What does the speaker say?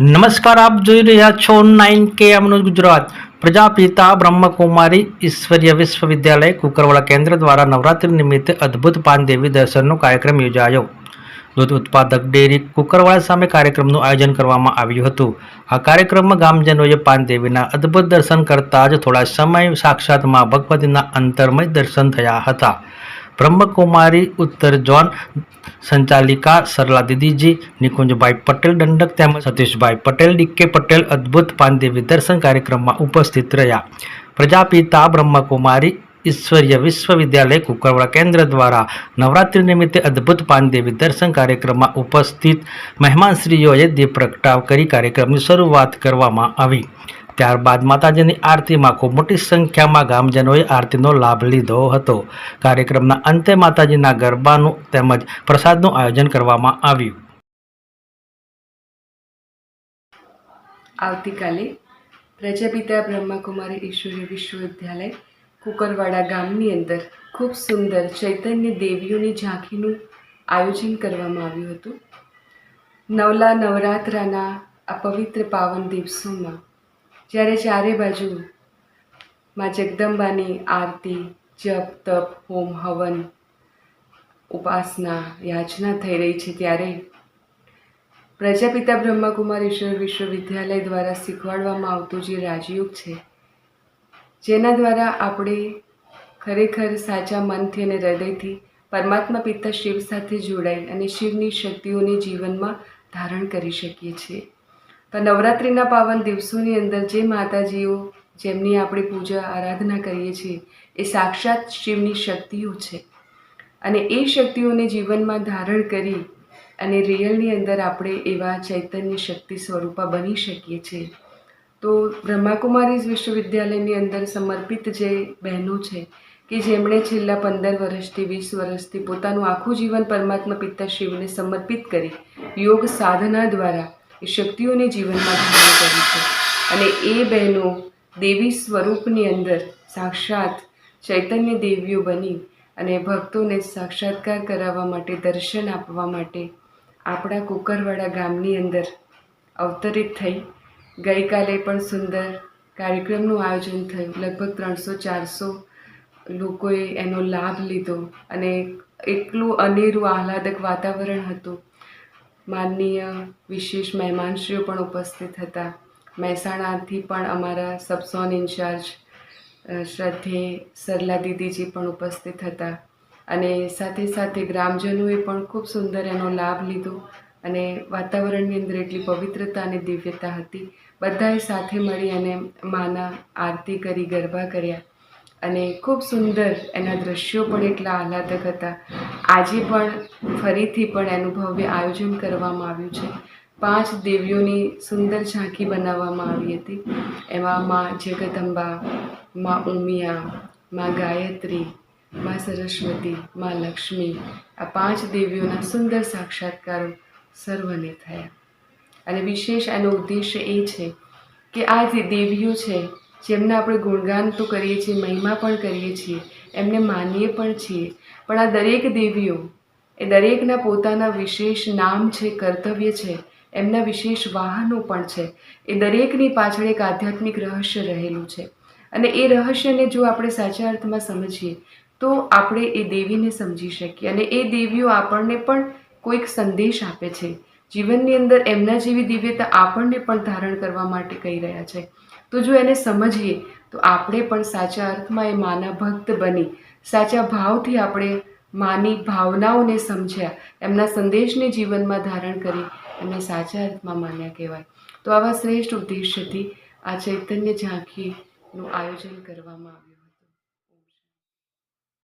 નમસ્કાર, આપ જોઈ રહ્યા છો નાઇન કે એમનું ગુજરાત. પ્રજાપિતા બ્રહ્મકુમારી ઈશ્વરીય વિશ્વવિદ્યાલય કુકરવાડા કેન્દ્ર દ્વારા નવરાત્રિ નિમિત્તે અદ્ભુત પાનદેવી દર્શનનો કાર્યક્રમ યોજાયો. દૂધ ઉત્પાદક ડેરી કુકરવાડા સામે કાર્યક્રમનું આયોજન કરવામાં આવ્યું હતું. આ કાર્યક્રમમાં ગામજનોએ પાનદેવીના અદ્ભુત દર્શન કરતાં જ થોડા સમય સાક્ષાત મા ભગવતીના અંતરમય દર્શન થયા હતા. બ્રહ્મકુમારી ઉત્તર ઝોન સંચાલિકા સરલા દીદીજી, નિકુંજભાઈ પટેલ દંડક તેમજ સતીશભાઈ પટેલ ડીકે પટેલ અદ્ભુત પાંદેવી દર્શન કાર્યક્રમમાં ઉપસ્થિત રહ્યા. પ્રજાપિતા બ્રહ્મકુમારી ઈશ્વરીય વિશ્વવિદ્યાલય કુકરવાડા કેન્દ્ર દ્વારા નવરાત્રિ નિમિત્તે અદ્ભુત પાનદેવી દર્શન કાર્યક્રમમાં ઉપસ્થિત મહેમાનશ્રીઓએ દીપ પ્રગટાવ કરી કાર્યક્રમની શરૂઆત કરવામાં આવી. ત્યારબાદ માતાજીની આરતીમાં ખૂબ મોટી સંખ્યામાં ગામજનોએ આરતીનો લાભ લીધો હતો. કાર્યક્રમના અંતે માતાજીના ગરબાનું તેમજ પ્રસાદનું આયોજન કરવામાં આવ્યું. આવતીકાલે પ્રજાપિતા બ્રહ્માકુમારી ઈશ્વરી વિશ્વવિદ્યાલય કુકરવાડા ગામની અંદર ખૂબ સુંદર ચૈતન્ય દેવીઓની ઝાંખીનું આયોજન કરવામાં આવ્યું હતું. નવલા નવરાત્રાના આ પવિત્ર પાવન દિવસોમાં જ્યારે ચારે બાજુ માં જગદંબાની આરતી, જપ, તપ, હોમ, હવન, ઉપાસના, યાચના થઈ રહી છે ત્યારે પ્રજાપિતા બ્રહ્મકુમાર ઈશ્વર વિશ્વવિદ્યાલય દ્વારા શીખવાડવામાં આવતું જે રાજયોગ છે, જેના દ્વારા આપણે ખરેખર સાચા મનથી અને હૃદયથી પરમાત્મા પિતા શિવ સાથે જોડાઈ અને શિવની શક્તિઓને જીવનમાં ધારણ કરી શકીએ છીએ. તો નવરાત્રિના પાવન દિવસોની અંદર જે માતાજીઓ જેમની આપણે પૂજા આરાધના કરીએ છીએ, એ સાક્ષાત શિવની શક્તિઓ છે. અને એ શક્તિઓને જીવનમાં ધારણ કરી અને રિયલની અંદર આપણે એવા ચૈતન્ય શક્તિ સ્વરૂપા બની શકીએ છીએ. તો બ્રહ્માકુમારીઝ વિશ્વવિદ્યાલયની અંદર સમર્પિત જે બહેનો છે, કે જેમણે છેલ્લા પંદર વર્ષથી, વીસ વર્ષથી પોતાનું આખું જીવન પરમાત્મા પિતા શિવને સમર્પિત કરી યોગ સાધના દ્વારા એ શક્તિઓને જીવનમાં ધારણ કરી છે. અને એ બહેનો દેવી સ્વરૂપની અંદર સાક્ષાત ચૈતન્ય દેવીઓ બની અને ભક્તોને સાક્ષાત્કાર કરાવવા માટે, દર્શન આપવા માટે આપણા કુકરવાડા ગામની અંદર અવતરિત થઈ. ગઈકાલે પણ સુંદર કાર્યક્રમનું આયોજન થયું. લગભગ ત્રણસો ચારસો લોકોએ એનો લાભ લીધો અને એટલું અનેરું આહલાદક વાતાવરણ હતું માનનીય વિશેષ મહેમાનશ્રીઓ પણ ઉપસ્થિત હતા. મહેસાણાથી પણ અમારા સબસોન ઇન્ચાર્જ શ્રદ્ધે સરલા દીદીજી પણ ઉપસ્થિત હતા. અને સાથે સાથે ગ્રામજનોએ પણ ખૂબ સુંદર એનો લાભ લીધો અને વાતાવરણની અંદર એટલી પવિત્રતા અને દિવ્યતા હતી. બધાએ સાથે મળી અને માના આરતી કરી, ગરબા કર્યા. અને ખૂબ સુંદર એના દ્રશ્યો પણ એટલા આહલાદક હતા. આજે પણ ફરીથી પણ એનું ભવ્ય આયોજન કરવામાં આવ્યું છે. પાંચ દેવીઓની સુંદર ઝાંખી બનાવવામાં આવી હતી. એમાં મા જગદંબા, મા ઉમિયા, માં ગાયત્રી, મા સરસ્વતી, મા લક્ષ્મી આ પાંચ દેવીઓના સુંદર સાક્ષાત્કારો સર્વને થયા. અને વિશેષ એનો ઉદ્દેશ્ય એ છે કે આ જે દેવીઓ છે, જેમના આપણે ગુણગાન તો કરીએ છીએ, મહિમા પણ કરીએ છીએ એમને માનીએ પણ છીએ. પણ આ દરેક દેવીઓ, એ દરેકના પોતાના વિશેષ નામ છે, કર્તવ્ય છે, એમના વિશેષ વાહનો પણ છે. એ દરેકની પાછળ એક આધ્યાત્મિક રહસ્ય રહેલું છે. અને એ રહસ્યને જો આપણે સાચા અર્થમાં સમજીએ, તો આપણે એ દેવીને સમજી શકીએ. અને એ દેવીઓ આપણને પણ કોઈક સંદેશ આપે છે. જીવનની અંદર એમના જેવી દિવ્યતા આપણને પણ ધારણ કરવા માટે કહી રહ્યા છે. તો જો એને સમજીએ તો આપણે પણ સાચા અર્થમાં એ માના ભક્ત બની. સાચા ભાવથી આપણે માની ભાવનાઓને સમજ્યા. એમના સંદેશને જીવનમાં ધારણ કરી એમને સાચા અર્થમાં માન્યા કહેવાય. તો આવા શ્રેષ્ઠ ઉદ્દેશ્યથી આ ચૈતન્ય ઝાંખીનું આયોજન કરવામાં આવ્યું.